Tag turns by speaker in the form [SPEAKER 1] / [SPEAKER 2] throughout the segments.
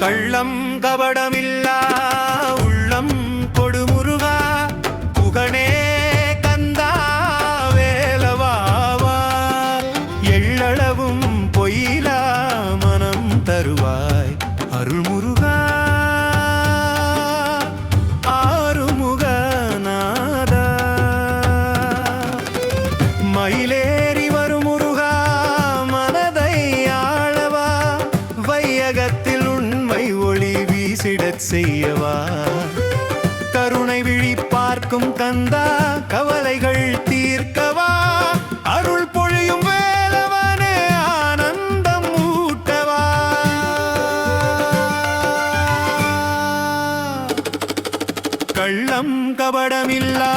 [SPEAKER 1] கள்ளம் கபடமில்லா. செய்யவா? கருணை விழி பார்க்கும் கந்தா கவலைகள் தீர்க்கவா? அருள் பொழியும் வேலவனே ஆனந்தம் ஊட்டவா? கள்ளம் கபடமில்லா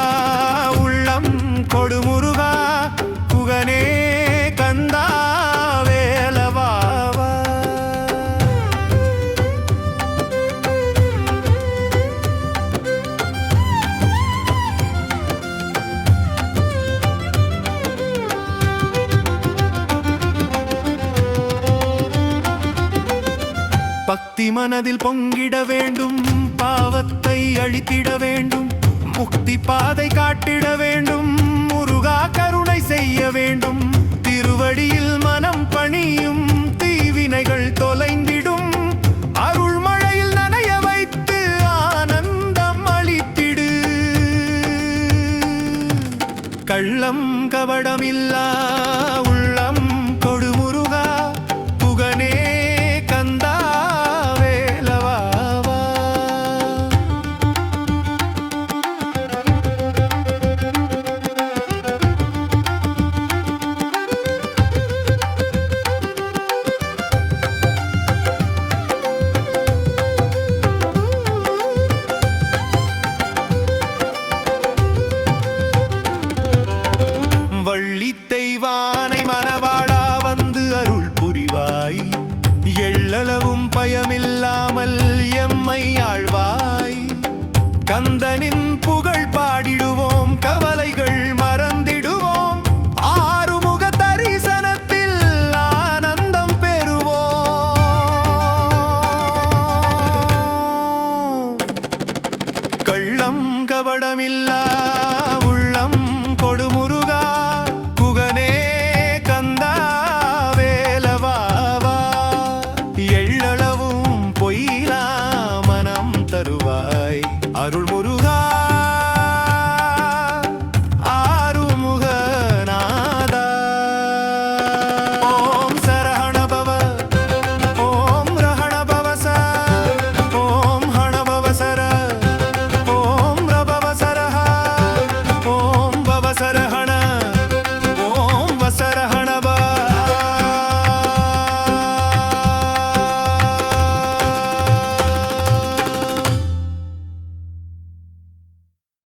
[SPEAKER 1] பக்தி மனதில் பொங்கிட வேண்டும் பாவத்தை அழித்திட வேண்டும் முக்தி பாதை காட்டிட வேண்டும் முருகா கருணை செய்ய வேண்டும். திருவடியில் மனம் பணியும் தீவினைகள் தொலைந்திடும் அருள் மழையில் நனைய வைத்து ஆனந்தம் அளித்திடு. கள்ளம் கவடமில்லா 带你